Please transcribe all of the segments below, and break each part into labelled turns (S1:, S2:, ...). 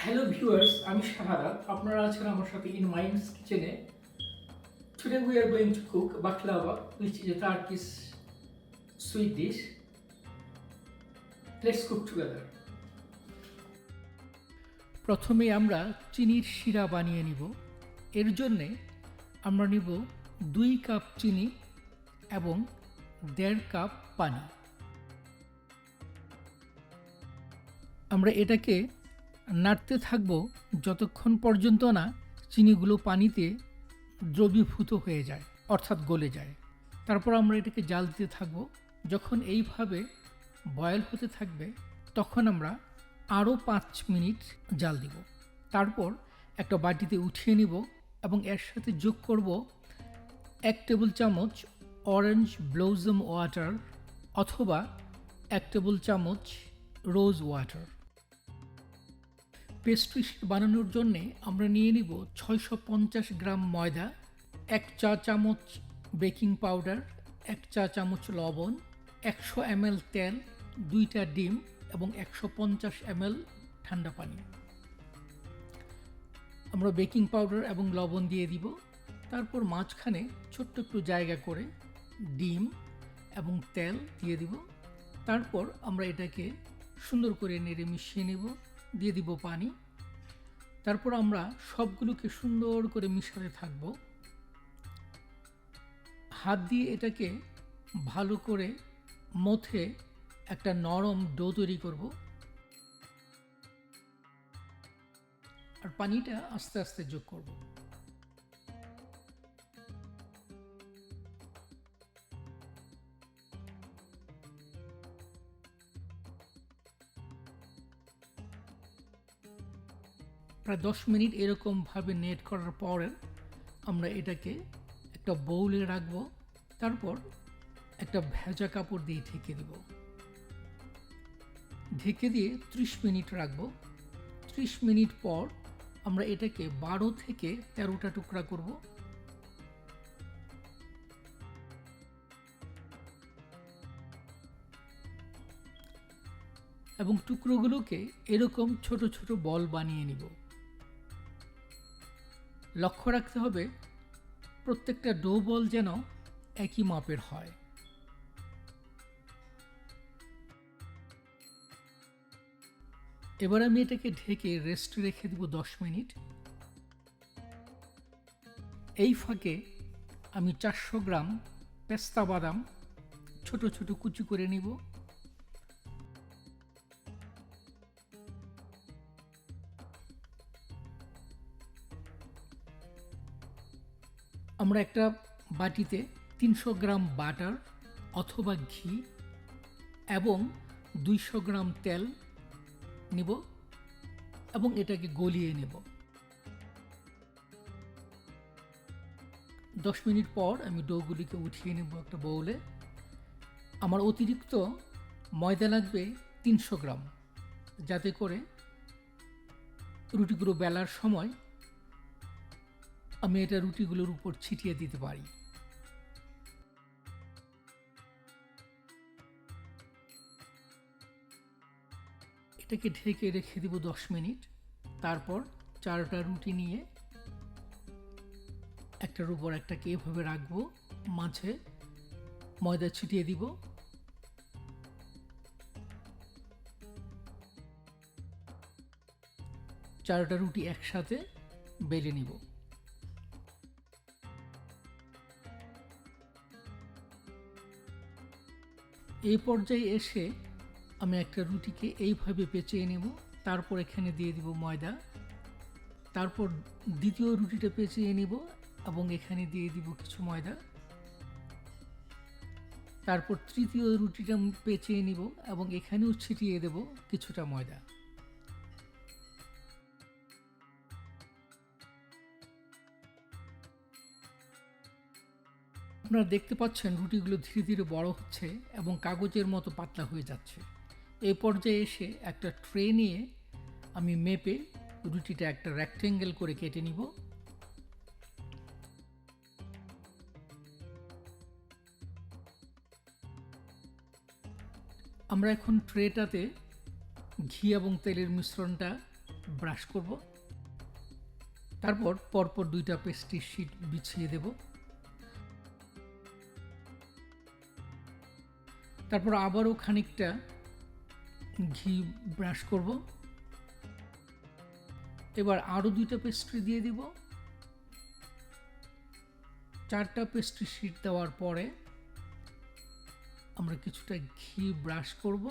S1: Hello viewers আমি শাহাদাত আপনারা আছেন আমার সাথে ইন মাইন্ডস কিচেনে today we are going to cook baklava which is a Turkish sweet dish. Let's cook together. প্রথমে আমরা চিনির শিরা বানিয়ে নিব এর জন্যে আমরা নিব দুই কাপ চিনি এবং দেড় কাপ পানি আমরা এটাকে নাড়তে থাকব যতক্ষণ পর্যন্ত না চিনিগুলো পানিতে দ্রবীভূত হয়ে যায়, অর্থাৎ গলে যায়। তারপর আমরা এটাকে জাল দিতে থাকব। যখন এইভাবে বয়েল হতে থাকবে, তখন আমরা আরও পাঁচ মিনিট জাল দিব। তারপর একটা বাটিতে উঠিয়ে নিব এবং এর সাথে যোগ করব এক টেবিল চামচ অরেঞ্জ ব্লোজম ওয়াটার অথবা এক টেবিল চামচ রোজ ওয়াটার। পেস্ট্রি বানানোর জন্যে আমরা নিয়ে নিব ছয়শো পঞ্চাশ গ্রাম ময়দা, এক চা চামচ বেকিং পাউডার, এক চা চামচ লবণ, একশো এমএল তেল, দুইটা ডিম এবং একশো পঞ্চাশ এমএল ঠান্ডা পানি। আমরা বেকিং পাউডার এবং লবণ দিয়ে দিব। তারপর মাঝখানে ছোট্ট একটু জায়গা করে ডিম এবং তেল দিয়ে দিব। তারপর আমরা এটাকে সুন্দর করে নেড়ে মিশিয়ে নেব। দিয়ে দিব পানি। তারপর আমরা সবগুলোকে সুন্দর করে মিশাতে থাকব। হাত দিয়ে এটাকে ভালো করে মথে একটা নরম ডো তৈরি করব। আর পানিটা আস্তে আস্তে যোগ করব। প্রায় দশ মিনিট এরকমভাবে নেট করার পরে আমরা এটাকে একটা বৌলে রাখব, তারপর একটা ভেজা কাপড় দিয়ে ঢেকে দেব। ঢেকে দিয়ে ত্রিশ মিনিট রাখব। ত্রিশ মিনিট পর আমরা এটাকে বারো থেকে তেরোটা টুকরা করব। এবং টুকরোগুলোকে এরকম ছোট ছোট বল বানিয়ে নিব। লক্ষ্য রাখতে হবে, প্রত্যেকটা ডো বল যেন একই মাপের হয়। এবার আমি এটাকে ঢেকে রেস্ট রেখে দেব দশ মিনিট। এই ফাঁকে আমি চারশো গ্রাম পেস্তা বাদাম ছোট ছোট কুচি করে নিব। আমরা একটা বাটিতে তিনশো গ্রাম বাটার অথবা ঘি এবং দুইশো গ্রাম তেল নিব এবং এটাকে গলিয়ে নেব। দশ মিনিট পর আমি ডোগুলিকে উঠিয়ে নেব একটা বউলে আমার অতিরিক্ত ময়দা লাগবে তিনশো গ্রাম। যাতে করে রুটিগুলো বেলার সময় আমি এটা রুটিগুলোর উপর ছিটিয়ে দিতে পারি। এটাকে ঢেকে রেখে দিব দশ মিনিট। তারপর চারটা রুটি নিয়ে একটার উপর একটাকে এভাবে রাখব। মাঝে ময়দা ছিটিয়ে দিব। চারটা রুটি একসাথে বেলে নিব। এই পর্যায়ে এসে আমি একটা রুটিকে এইভাবে পেঁচিয়ে নেব, তারপর এখানে দিয়ে দিব ময়দা, তারপর দ্বিতীয় রুটিটা পেঁচিয়ে নেব এবং এখানে দিয়ে দিব কিছু ময়দা, তারপর তৃতীয় রুটিটা পেঁচিয়ে নিব এবং এখানেও ছিটিয়ে দেব কিছুটা ময়দা। আপনারা দেখতে পাচ্ছেন রুটিগুলো ধীরে ধীরে বড় হচ্ছে এবং কাগজের মতো পাতলা হয়ে যাচ্ছে। এই পর্যায়ে এসে একটা ট্রে নিয়ে আমি মেপে রুটিটা একটা রেক্টেঙ্গেল করে কেটে নিব। আমরা এখন ট্রেটাতে ঘি এবং তেলের মিশ্রণটা ব্রাশ করব। তারপর পরপর দুইটা পেস্ট্রির শিট বিছিয়ে দেব। তারপর আবারও খানিকটা ঘি ব্রাশ করব। এবার আরও দুইটা পেস্ট্রি দিয়ে দিব। চারটা পেস্ট্রি শিট দেওয়ার পরে আমরা কিছুটা ঘি ব্রাশ করব।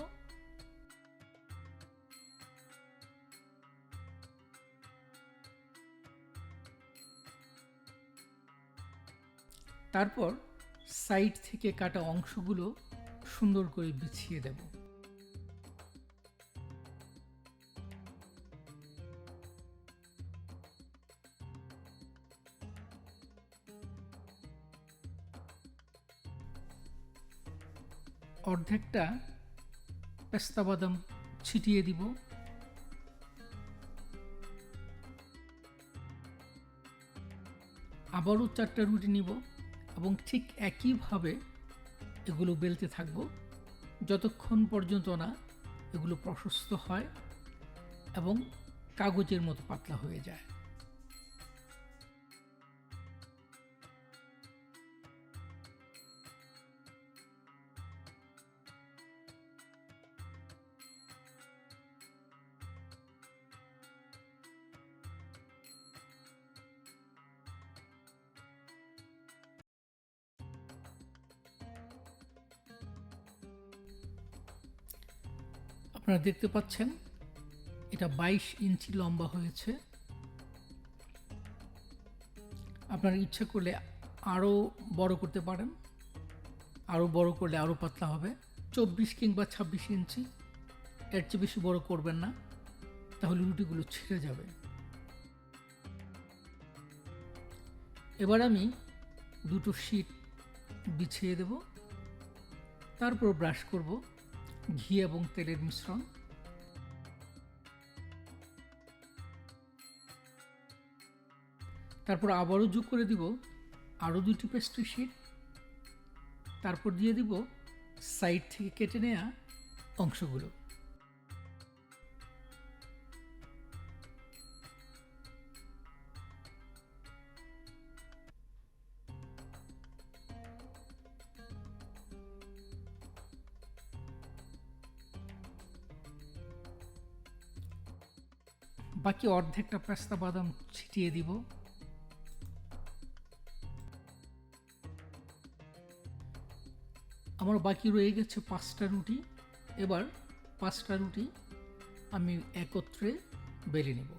S1: তারপর সাইড থেকে কাটা অংশগুলো সুন্দর করে বিছিয়ে দেব। অর্ধেকটা পেস্তা বাদাম ছিটিয়ে দিব। আবারও চারটা রুটি নিব এবং ঠিক একইভাবে এগুলো বেলতে থাকব। যতক্ষণ পর্যন্ত না এগুলো প্রশস্ত হয় এবং কাগজের মতো পাতলা হয়ে যায়। আপনারা দেখতে পাচ্ছেন, এটা বাইশ ইঞ্চি লম্বা হয়েছে। আপনারা ইচ্ছা করলে আরও বড় করতে পারেন, আরও বড় করলে আরও পাতলা হবে। চব্বিশ কিংবা ছাব্বিশ ইঞ্চি, এর চেয়ে বেশি বড় করবেন না, তাহলে রুটিগুলো ছিঁড়ে যাবে। এবার আমি দুটো শিট বিছিয়ে দেব, তারপর ব্রাশ করব। ঘি এবং তেলের মিশ্রণ। তারপর আবারও যোগ করে দিব আরও দুটি পেস্ট্রি শিট তারপর দিয়ে দিব সাইড থেকে কেটে নেয়া অংশগুলো। বাকি অর্ধেকটা পেস্তা বাদাম ছিটিয়ে দিব। আমার বাকি রয়ে গেছে পাঁচটা রুটি। এবার পাঁচটা রুটি আমি একত্রে বেলে নেব।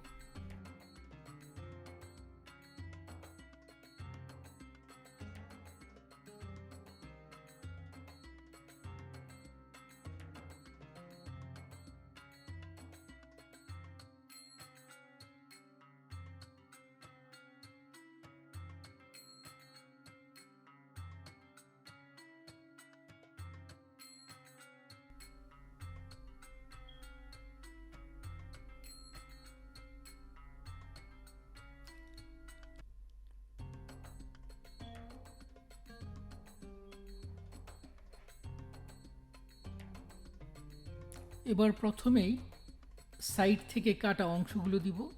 S1: এবার প্রথমেই সাইড থেকে কাটা অংশগুলো দিব।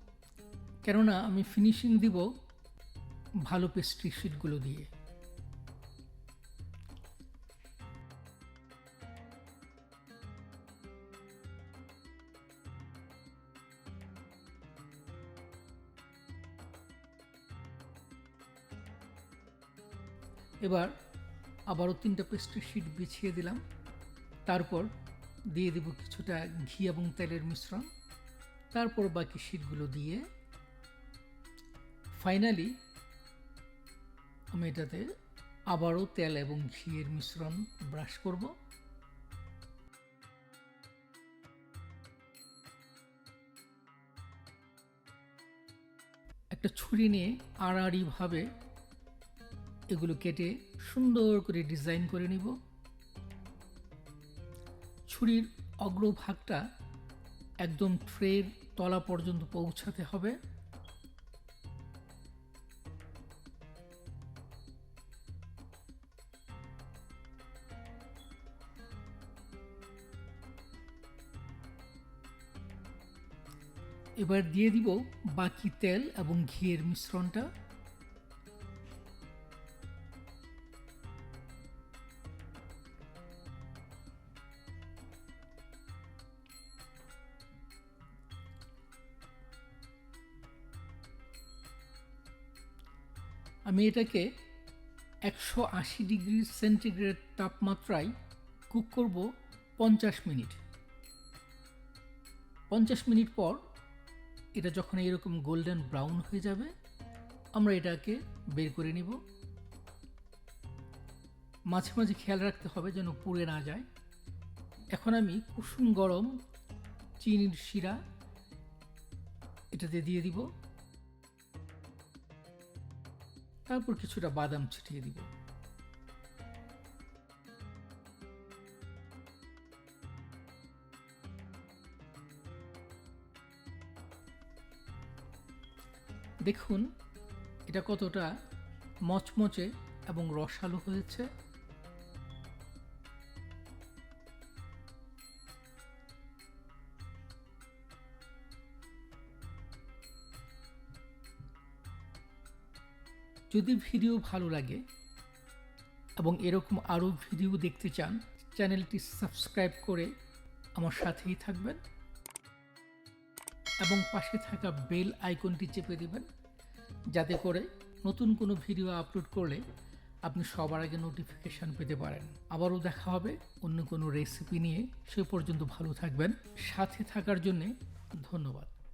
S1: কেননা আমি ফিনিশিং দিব ভালো পেস্ট্রি শিটগুলো দিয়ে। এবার আবারও তিনটা পেস্ট্রি শিট বিছিয়ে দিলাম। তারপর দিয়ে দেব কিছুটা ঘি এবং তেলের মিশ্রণ। তারপর বাকি শিটগুলো দিয়ে ফাইনালি আমি এটাতে আবারও তেল এবং ঘিয়ের মিশ্রণ ব্রাশ করব। একটা ছুরি নিয়ে আড়াআড়িভাবে এগুলো কেটে সুন্দর করে ডিজাইন করে নিব। ছুরির অগ্রভাগটা একদম ট্রের তলা পর্যন্ত পৌঁছাতে হবে। এবার দিয়ে দিব বাকি তেল এবং ঘিয়ের মিশ্রণটা। আমি এটাকে একশো আশি ডিগ্রি সেন্টিগ্রেড তাপমাত্রায় কুক করব পঞ্চাশ মিনিট। পঞ্চাশ মিনিট পর এটা যখন এরকম গোল্ডেন ব্রাউন হয়ে যাবে, আমরা এটাকে বের করে নিব। মাঝে মাঝে খেয়াল রাখতে হবে যেন পুড়ে না যায়। এখন আমি কুসুম গরম চিনির শিরা এটাতে দিয়ে দিব। তারপর কিছুটা বাদাম ছিটিয়ে দিব। দেখুন এটা কতটা মচমচে এবং রসালো হয়েছে। যদি ভিডিও ভালো লাগে এবং এরকম আরও ভিডিও দেখতে চান, চ্যানেলটি সাবস্ক্রাইব করে আমার সাথেই থাকবেন এবং পাশে থাকা বেল আইকনটি চেপে দেবেন, যাতে করে নতুন কোনো ভিডিও আপলোড করলে আপনি সবার আগে নোটিফিকেশান পেতে পারেন। আবারও দেখা হবে অন্য কোনো রেসিপি নিয়ে। সে পর্যন্ত ভালো থাকবেন। সাথে থাকার জন্যে ধন্যবাদ।